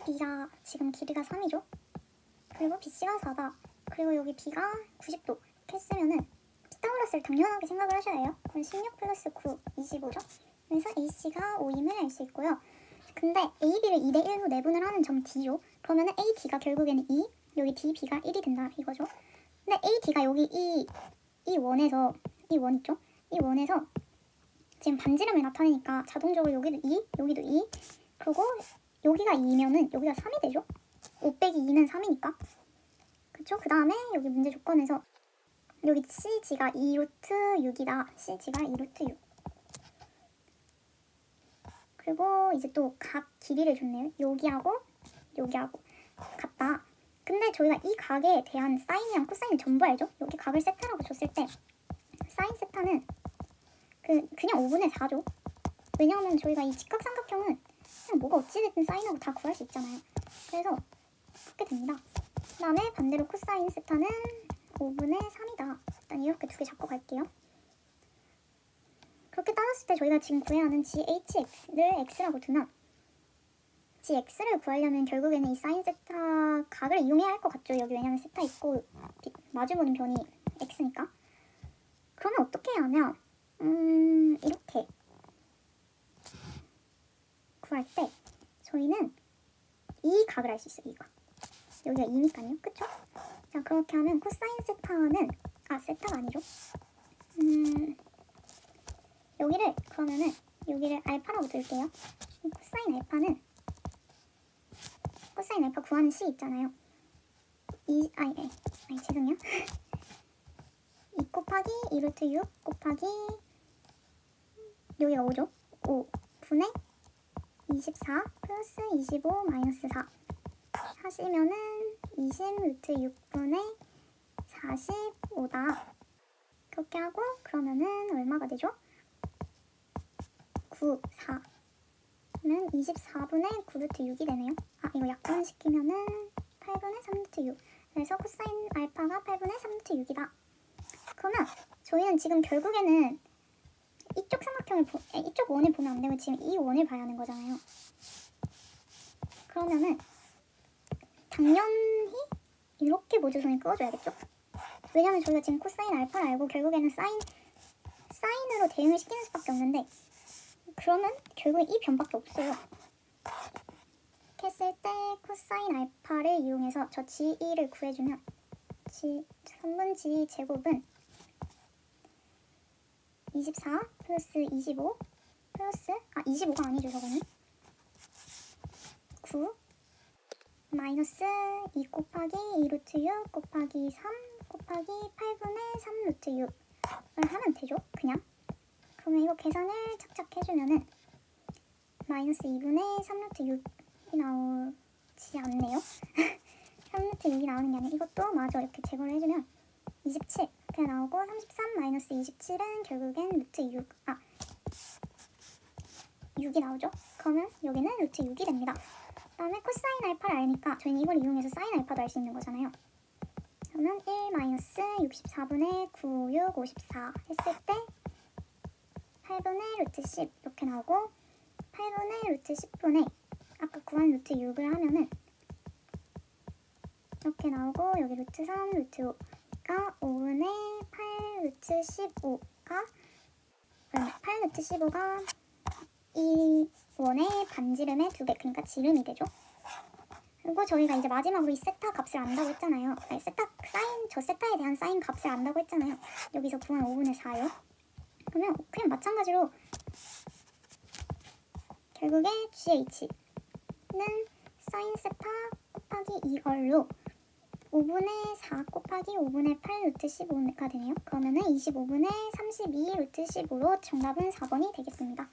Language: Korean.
AB가 지금 길이가 3이죠. 그리고 BC가 4다. 그리고 여기 B가 90도. 이렇게 했으면은 피타고라스를 당연하게 생각을 하셔야 해요. 그럼 16 플러스 9, 25죠. 그래서 AC가 5임을 알 수 있고요. 근데 AB를 2대 1로 내분을 하는 점 D죠. 그러면은 AD가 결국에는 2, 여기 DB가 1이 된다 이거죠. 근데 AD가 여기 이, 이 원에서 이 원 있죠? 이 원에서 지금 반지름을 나타내니까 자동적으로 여기도 2, 여기도 2, 그리고 여기가 2면은 여기가 3이 되죠? 5 빼기 2는 3이니까. 그쵸? 그 다음에 여기 문제 조건에서 여기 CG가 2 루트 6이다. CG가 2 루트 6. 그리고 이제 또 각 길이를 줬네요. 여기하고 여기하고 같다. 근데 저희가 이 각에 대한 사인이랑 코사인을 전부 알죠? 여기 각을 세타라고 줬을 때 사인 세타는 그 그냥 5분의 4죠. 왜냐하면 저희가 이 직각삼각형은 뭐가 어찌됐든 사인하고 다 구할 수 있잖아요. 그래서 그렇게 됩니다. 그 다음에 반대로 코사인 세타는 5분의 3이다. 일단 이렇게 두 개 잡고 갈게요. 그렇게 따졌을 때 저희가 지금 구해야 하는 GHX를 X라고 두면 GX를 구하려면 결국에는 이 사인 세타 각을 이용해야 할 것 같죠. 여기 왜냐면 세타 있고 비- 마주보는 변이 X니까. 그러면 어떻게 하냐? 음 이렇게 구할 때 저희는 이 각을 알 수 있어요. 이 각. 여기가 2니까요. 그쵸? 자 그렇게 하면 코사인 세타는 아 세타가 아니죠. 음 여기를 그러면은 여기를 알파라고 둘게요. 코사인 알파는 코사인 알파 구하는 C 있잖아요. 이 아니 아니, 아니 죄송해요. 2 곱하기 2 루트 6 곱하기 여기가 5죠. 5 분의 24 플러스 25 마이너스 4 하시면은 20 루트 6분의 45다. 그렇게 하고 그러면은 얼마가 되죠? 9, 4. 는 24분의 9 루트 6이 되네요. 아 이거 약분시키면은 8분의 3 루트 6. 그래서 코사인 알파가 8분의 3 루트 6이다. 그러면 저희는 지금 결국에는 이쪽 삼각형을 보, 에, 이쪽 원을 보면 안 되고 지금 이 원을 봐야 하는 거잖아요. 그러면은 당연히 이렇게 모조선을 그어줘야겠죠? 왜냐면 저희가 지금 코사인 알파를 알고 결국에는 사인 사인으로 대응을 시키는 수밖에 없는데 그러면 결국에 이 변밖에 없어요. 했을 때 코사인 알파를 이용해서 저 G2를 구해주면 G 3분 G 제곱은 24 플러스 25 플러스 아 25가 아니죠 저거는. 9 마이너스 2 곱하기 2 루트 6 곱하기 3 곱하기 8분의 3 루트 6을 하면 되죠 그냥? 그러면 이거 계산을 착착 해주면은 마이너스 2분의 3 루트 6이 나오지 않네요. 3 루트 6이 나오는 게 아니라 이것도 마저 이렇게 제거를 해주면 27 이렇게 나오고 33 마이너스 27은 결국엔 루트 6, 아 6이 나오죠? 그러면 여기는 루트 6이 됩니다. 그 다음에 코사인 알파를 알니까 저희는 이걸 이용해서 사인 알파도 알 수 있는 거잖아요. 그러면 1 마이너스 64분의 9, 6, 54 했을 때 8분의 루트 10 이렇게 나오고 8분의 루트 10분의 아까 구한 루트 6을 하면은 이렇게 나오고 여기 루트 3, 루트 5 가 5분의 8 루트 15가 8 루트 15가 이 원의 반지름의 두 배, 그러니까 지름이 되죠. 그리고 저희가 이제 마지막으로 이 세타 값을 안다고 했잖아요. 아니, 세타 사인 저 세타에 대한 사인 값을 안다고 했잖아요. 여기서 구한 5분의 4요. 그러면 그냥 마찬가지로 결국에 GH는 사인 세타 곱하기 2얼로 5분의 4 곱하기 5분의 8 루트 15가 되네요. 그러면은 25분의 32 루트 15로 정답은 4번이 되겠습니다.